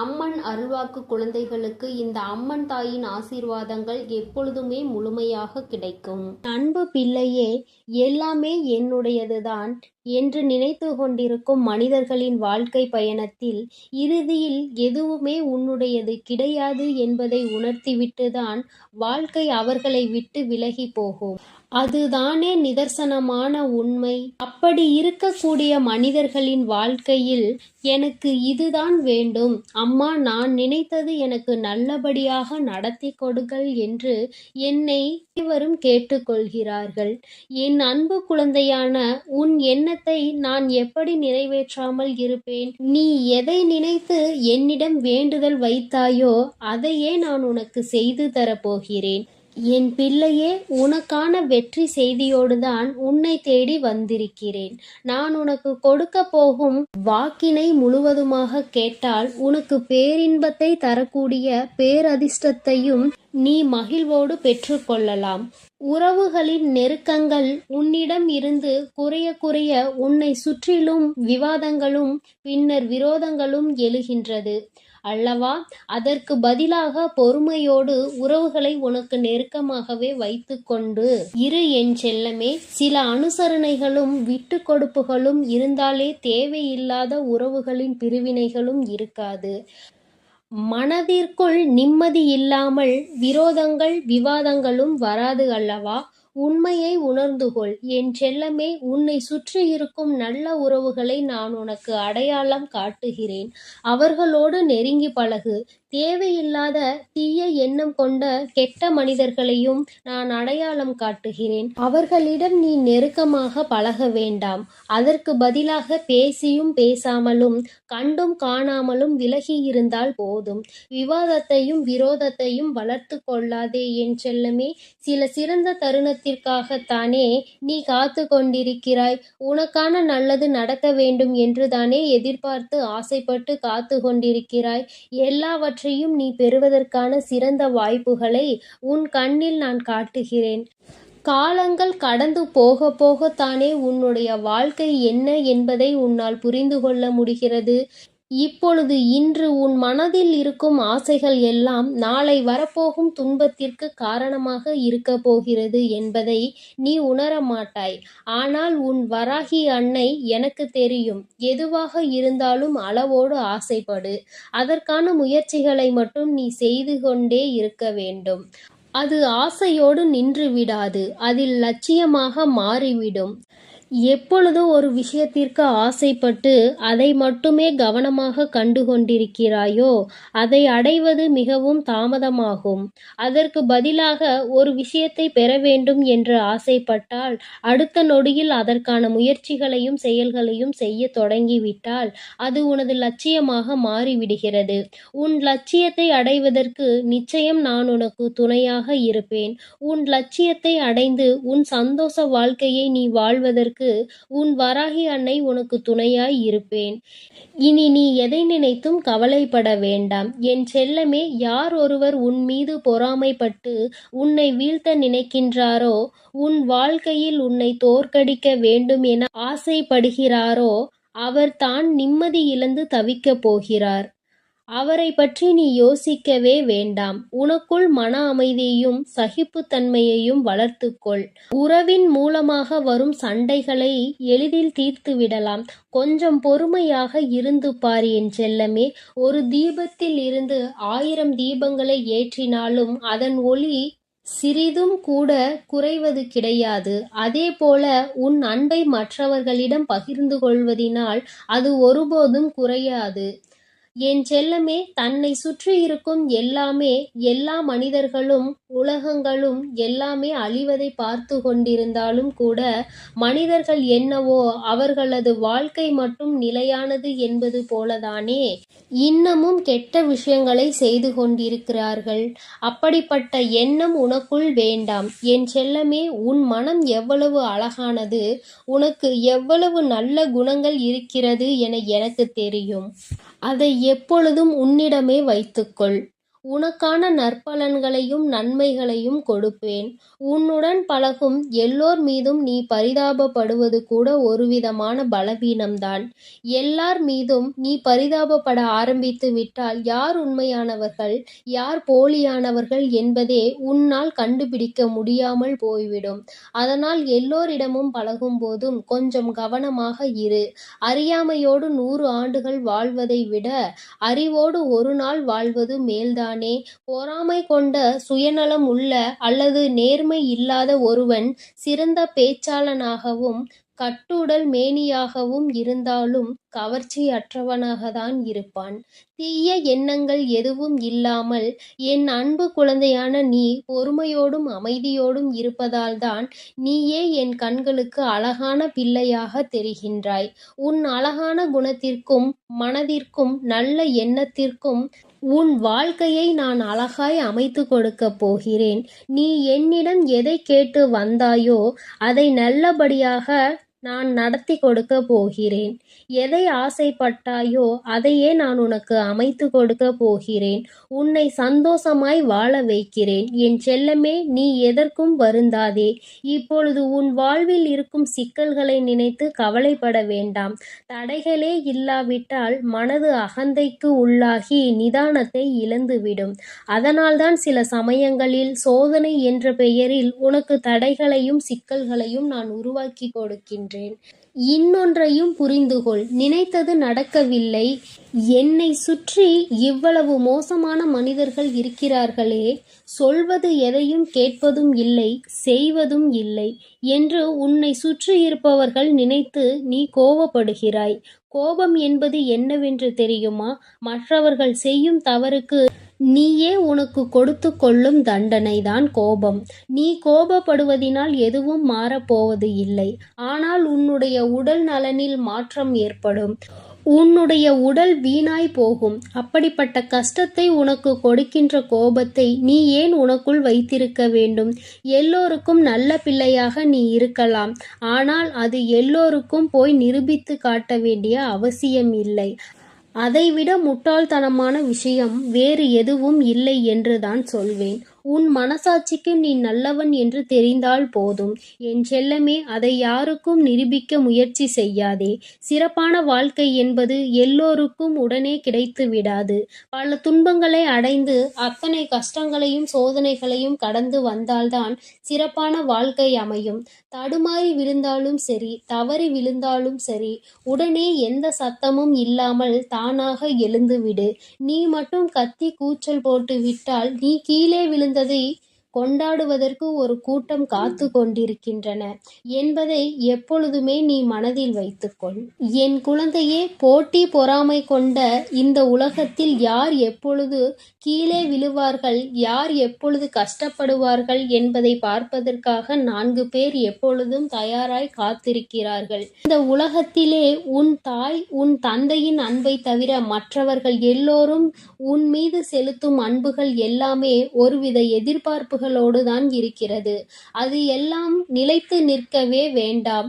அம்மன் அருள்வாக்கு குழந்தைகளுக்கு இந்த அம்மன் தாயின் ஆசீர்வாதங்கள் எப்பொழுதுமே முழுமையாக கிடைக்கும். அன்பு பிள்ளையே எல்லாமே என்னுடையதுதான் என்று நினைத்து கொண்டிருக்கும் மனிதர்களின் வாழ்க்கை பயணத்தில் இறுதியில் எதுவுமே உன்னுடையது கிடையாது என்பதை உணர்த்திவிட்டுதான் வாழ்க்கை அவர்களை விட்டு விலகி போகும். அதுதானே நிதர்சனமான உண்மை. அப்படி இருக்கக்கூடிய மனிதர்களின் வாழ்க்கையில் எனக்கு இதுதான் வேண்டும். அம்மா நான் நினைத்தது எனக்கு நல்லபடியாக நடத்தி கொடுங்கள் என்று என்னை இவரும் கேட்டுக்கொள்கிறார்கள். என் அன்பு குழந்தையான உன் எண்ணத்தை நான் எப்படி நிறைவேற்றாமல் இருப்பேன்? நீ எதை நினைத்து என்னிடம் வேண்டுதல் வைத்தாயோ அதையே நான் உனக்கு செய்து தரப்போகிறேன். என் பிள்ளையே உனக்கான வெற்றி செய்தியோடுதான் உன்னை தேடி வந்திருக்கிறேன். நான் உனக்கு கொடுக்க போகும் வாக்கினை முழுவதுமாக கேட்டால் உனக்கு பேரின்பத்தை தரக்கூடிய பேரதிர்ஷ்டத்தையும் நீ மகிழ்வோடு பெற்றுக்கொள்ளலாம். உறவுகளின் நெருக்கங்கள் உன்னிடம் இருந்து குறைய குறைய உன்னை சுற்றிலும் விவாதங்களும் பின்னர் விரோதங்களும் எழுகின்றது. அல்லவா? அதற்கு பதிலாக பொறுமையோடு உறவுகளை உனக்கு நெருக்கமாகவே வைத்துக்கொண்டு இரு என் செல்லமே. சில அனுசரணைகளும் விட்டு கொடுப்புகளும் இருந்தாலே தேவையில்லாத உறவுகளின் பிரிவினைகளும் இருக்காது. மனதிற்குள் நிம்மதி இல்லாமல் விரோதங்கள் விவாதங்களும் வராது அல்லவா? உண்மையை உணர்ந்துகொள் என் செல்லமே உன்னை சுற்றி இருக்கும் நல்ல உறவுகளை நான் உனக்கு அடையாளம் காட்டுகிறேன். அவர்களோடு நெருங்கி பழகு. தேவையில்லாத தீய எண்ணம் கொண்ட கெட்ட மனிதர்களையும் நான் அடையாளம் காட்டுகிறேன். அவர்களிடம் நீ நெருக்கமாக பழக வேண்டாம். அதற்கு பதிலாக பேசியும் பேசாமலும் கண்டும் காணாமலும் விலகி இருந்தால் போதும். விவாதத்தையும் விரோதத்தையும் வளர்த்து கொள்ளாதே என் செல்லமே. சில சிறந்த தானே நீ காத்து கொண்டிருக்கிறாய் உனக்கான நல்லது நடக்க வேண்டும் என்று தானே எதிர்பார்த்து ஆசைப்பட்டு காத்து கொண்டிருக்கிறாய் எல்லாவற்றையும் எல்லாவற்றையும் நீ பெறுவதற்கான சிறந்த வாய்ப்புகளை உன் கண்ணில் நான் காட்டுகிறேன். காலங்கள் கடந்து போக போகத்தானே உன்னுடைய வாழ்க்கை என்ன என்பதை உன்னால் புரிந்து கொள்ள முடிகிறது. இப்பொழுது இன்று உன் மனதில் இருக்கும் ஆசைகள் எல்லாம் நாளை வரப்போகும் துன்பத்திற்கு காரணமாக இருக்க போகிறது என்பதை நீ உணர மாட்டாய். ஆனால் உன் வராகி அன்னை எனக்கு தெரியும். எதுவாக இருந்தாலும் அளவோடு ஆசைப்படு. அதற்கான முயற்சிகளை மட்டும் நீ செய்து கொண்டே இருக்க வேண்டும். அது ஆசையோடு நின்று விடாது. அதில் லட்சியமாக மாறிவிடும். எப்பொழுதோ ஒரு விஷயத்திற்கு ஆசைப்பட்டு அதை மட்டுமே கவனமாக கண்டு கொண்டிருக்கிறாயோ அதை அடைவது மிகவும் தாமதமாகும். அதற்கு பதிலாக ஒரு விஷயத்தை பெற வேண்டும் என்று ஆசைப்பட்டால் அடுத்த நொடியில் அதற்கான முயற்சிகளையும் செயல்களையும் செய்ய தொடங்கிவிட்டால் அது உனது லட்சியமாக மாறிவிடுகிறது. உன் லட்சியத்தை அடைவதற்கு நிச்சயம் நான் உனக்கு துணையாக இருப்பேன். உன் லட்சியத்தை அடைந்து உன் சந்தோஷ வாழ்க்கையை நீ வாழ்வதற்கு உன் வராகி அன்னை உனக்கு துணையாய் இருப்பேன். இனி நீ எதை நினைத்தும் கவலைப்பட வேண்டாம். என் செல்லமே யார் ஒருவர் உன் மீது பொறாமைப்பட்டு உன்னை வீழ்த்த நினைக்கின்றாரோ உன் வாழ்க்கையில் உன்னை தோற்கடிக்க வேண்டும் என ஆசைப்படுகிறாரோ அவர் தான் நிம்மதி இழந்து தவிக்கப் போகிறார். அவரை பற்றி நீ யோசிக்கவே வேண்டாம். உனக்குள் மன அமைதியையும் சகிப்புத்தன்மையையும் வளர்த்துக்கொள். உறவின் மூலமாக வரும் சண்டைகளை எளிதில் தீர்த்து விடலாம் கொஞ்சம் பொறுமையாக இருந்து பார் என் செல்லமே. ஒரு தீபத்தில் இருந்து ஆயிரம் தீபங்களை ஏற்றினாலும் அதன் ஒளி சிறிதும் கூட குறைவது கிடையாது. அதே போல உன் அன்பை மற்றவர்களிடம் பகிர்ந்து கொள்வதினால் அது ஒருபோதும் குறையாது. என் செல்லமே தன்னை சுற்றி இருக்கும் எல்லாமே எல்லா மனிதர்களும் உலகங்களும் எல்லாமே அழிவதை பார்த்து கொண்டிருந்தாலும் கூட மனிதர்கள் என்னவோ அவர்களது வாழ்க்கை மட்டும் நிலையானது என்பது போலதானே இன்னமும் கெட்ட விஷயங்களை செய்து கொண்டிருக்கிறார்கள். அப்படிப்பட்ட எண்ணம் உனக்குள் வேண்டாம். என் செல்லமே உன் மனம் எவ்வளவு அழகானது உனக்கு எவ்வளவு நல்ல குணங்கள் இருக்கிறது என எனக்கு தெரியும். அதை எப்பொழுதும் உன்னிடமே வைத்துக்கொள். உனக்கான நற்பலன்களையும் நன்மைகளையும் கொடுப்பேன். உன்னுடன் பழகும் எல்லோர் மீதும் நீ பரிதாபப்படுவது கூட ஒருவிதமான பலவீனம்தான். எல்லார் மீதும் நீ பரிதாபப்பட ஆரம்பித்து விட்டால் யார் உண்மையானவர்கள் யார் போலியானவர்கள் என்பதே உன்னால் கண்டுபிடிக்க முடியாமல் போய்விடும். அதனால் எல்லோரிடமும் பழகும் போதும் கொஞ்சம் கவனமாக இரு. அறியாமையோடு நூறு ஆண்டுகள் வாழ்வதை விட அறிவோடு ஒரு நாள் வாழ்வது மேல்தான் பொறாமை கொண்ட சுயநலம் உள்ள அல்லது நேர்மை இல்லாத ஒருவன் சிறந்த பேச்சாளனாகவும் கட்டுடல் மேனியாகவும் இருந்தாலும் கவர்ச்சியற்றவனாகத்தான் இருப்பான். தீய எண்ணங்கள் எதுவும் இல்லாமல் என் அன்பு குழந்தையான நீ பொறுமையோடும் அமைதியோடும் இருப்பதால்தான் நீயே என் கண்களுக்கு அழகான பிள்ளையாக தெரிகின்றாய். உன் அழகான குணத்திற்கும் மனதிற்கும் நல்ல எண்ணத்திற்கும் உன் வாழ்க்கையை நான் அழகாய் அமைத்து கொடுக்கப் போகிறேன். நீ என்னிடம் எதை கேட்டு வந்தாயோ அதை நல்லபடியாக நான் நடத்தி கொடுக்க போகிறேன். எதை ஆசைப்பட்டாயோ அதையே நான் உனக்கு அமைத்து கொடுக்க போகிறேன். உன்னை சந்தோஷமாய் வாழ வைக்கிறேன். என் செல்லமே நீ எதற்கும் வருந்தாதே. இப்பொழுது உன் வாழ்வில் இருக்கும் சிக்கல்களை நினைத்து கவலைப்பட வேண்டாம். தடைகளே இல்லாவிட்டால் மனது அகந்தைக்கு உள்ளாகி நிதானத்தை இழந்துவிடும். அதனால்தான் சில சமயங்களில் சோதனை என்ற பெயரில் உனக்கு தடைகளையும் சிக்கல்களையும் நான் உருவாக்கி கொடுக்கின்றேன். இன்னொன்றையும் புரிந்துகொள். நினைத்தது நடக்கவில்லை. என்னை சுற்றி இவ்வளவு மோசமான மனிதர்கள் இருக்கிறார்களே. சொல்வது எதையும் கேட்பதும் இல்லை செய்வதும் இல்லை என்று உன்னை சுற்றி இருப்பவர்கள் நினைத்து நீ கோபப்படுகிறாய் கோபம் என்பது என்னவென்று தெரியுமா? மற்றவர்கள் செய்யும் தவறுக்கு நீயே உனக்கு கொடுத்து கொள்ளும் தண்டனைதான் கோபம். நீ கோபப்படுவதினால் எதுவும் மாறப்போவது இல்லை. ஆனால் உன்னுடைய உடல் நலனில் மாற்றம் ஏற்படும். உன்னுடைய உடல் வீணாய் போகும். அப்படிப்பட்ட கஷ்டத்தை உனக்கு கொடுக்கின்ற கோபத்தை நீ ஏன் உனக்குள் வைத்திருக்க வேண்டும்? எல்லோருக்கும் நல்ல பிள்ளையாக நீ இருக்கலாம். ஆனால் அது எல்லோருக்கும் போய் நிரூபித்து காட்ட வேண்டிய அவசியம் இல்லை. அதைவிட முட்டாள்தனமான விஷயம் வேறு எதுவும் இல்லை என்றுதான் சொல்வேன். உன் மனசாட்சிக்கு நீ நல்லவன் என்று தெரிந்தால் போதும். என் செல்லமே அதை யாருக்கும் நிரூபிக்க முயற்சி செய்யாதே. சிறப்பான வாழ்க்கை என்பது எல்லோருக்கும் உடனே கிடைத்து விடாது. பல துன்பங்களை அடைந்து அத்தனை கஷ்டங்களையும் சோதனைகளையும் கடந்து வந்தால்தான் சிறப்பான வாழ்க்கை அமையும். தடுமாறி விழுந்தாலும் சரி தவறி விழுந்தாலும் சரி உடனே எந்த சத்தமும் இல்லாமல் தானாக எழுந்துவிடு. நீ மட்டும் கத்தி கூச்சல் போட்டு விட்டால் நீ கீழே விழுந்து விழுந்ததை கொண்டாடுவதற்கு ஒரு கூட்டம் காத்து கொண்டிருக்கின்றன. என்பதை எப்பொழுதுமே நீ மனதில் வைத்துக்கொள். என் குழந்தையே போட்டி பொறாமை கொண்ட இந்த உலகத்தில் யார் எப்பொழுது கீழே விழுவார்கள். யார் எப்பொழுது கஷ்டப்படுவார்கள் என்பதை பார்ப்பதற்காக நான்கு பேர் எப்பொழுதும் தயாராய் காத்திருக்கிறார்கள். இந்த உலகத்திலே உன் தாய் உன் தந்தையின் அன்பை தவிர மற்றவர்கள் எல்லோரும் உன் மீது செலுத்தும் அன்புகள் எல்லாமே ஒருவித எதிர்பார்ப்புகளோடு தான் இருக்கிறது. அது எல்லாம் நிலைத்து நிற்கவே வேண்டாம்.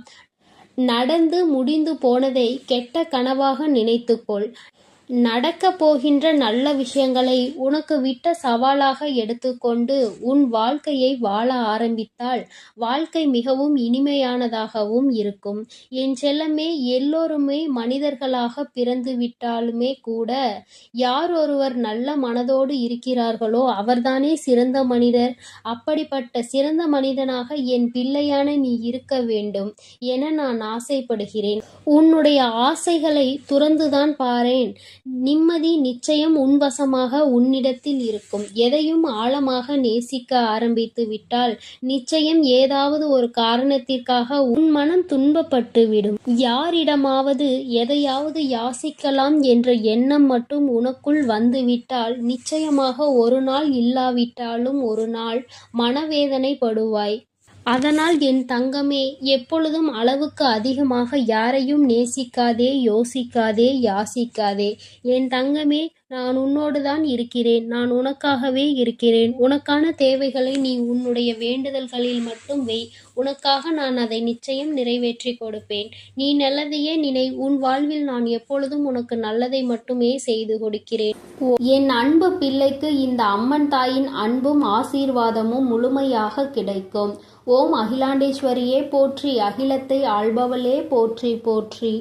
நடந்து முடிந்து போனதை கெட்ட கனவாக நினைத்துக்கொள். நடக்க போகின்ற நல்ல விஷயங்களை உனக்கு விட்ட சவாலாக எடுத்துக்கொண்டு உன் வாழ்க்கையை வாழ ஆரம்பித்தால் வாழ்க்கை மிகவும் இனிமையானதாகவும் இருக்கும். என் செல்லமே எல்லோருமே மனிதர்களாக பிறந்து விட்டாலுமே கூட யார் ஒருவர் நல்ல மனதோடு இருக்கிறார்களோ அவர்தானே சிறந்த மனிதர். அப்படிப்பட்ட சிறந்த மனிதனாக என் பிள்ளையான நீ இருக்க வேண்டும் என நான் ஆசைப்படுகிறேன். உன்னுடைய ஆசைகளை துறந்துதான் பாரேன். நிம்மதி நிச்சயம் உன்வசமாக உன்னிடத்தில் இருக்கும். எதையும் ஆழமாக நேசிக்க ஆரம்பித்து விட்டால் நிச்சயம் ஏதாவது ஒரு காரணத்திற்காக உன் மனம் துன்பப்பட்டு விடும். யாரிடமாவது எதையாவது யாசிக்கலாம் என்ற எண்ணம் மட்டும் உனக்குள் வந்துவிட்டால் நிச்சயமாக ஒரு நாள் இல்லாவிட்டாலும் ஒரு நாள் மனவேதனைப்படுவாய். அதனால் என் தங்கமே எப்பொழுதும் அளவுக்கு அதிகமாக யாரையும் நேசிக்காதே யோசிக்காதே யாசிக்காதே. என் தங்கமே நான் உன்னோடு தான் இருக்கிறேன். நான் உனக்காகவே இருக்கிறேன். உனக்கான தேவைகளை நீ உன்னுடைய வேண்டுதல்களில் மட்டும் வை. உனக்காக நான் அதை நிச்சயம் நிறைவேற்றி கொடுப்பேன். நீ நல்லதையே நினை. உன் வாழ்வில் நான் எப்பொழுதும் உனக்கு நல்லதை மட்டுமே செய்து கொடுக்கிறேன். என் அன்பு பிள்ளைக்கு இந்த அம்மன் தாயின் அன்பும் ஆசீர்வாதமும் முழுமையாக கிடைக்கும். ஓம் அகிலாண்டேஸ்வரியே போற்றி. அகிலத்தை ஆள்பவளே போற்றி போற்றி.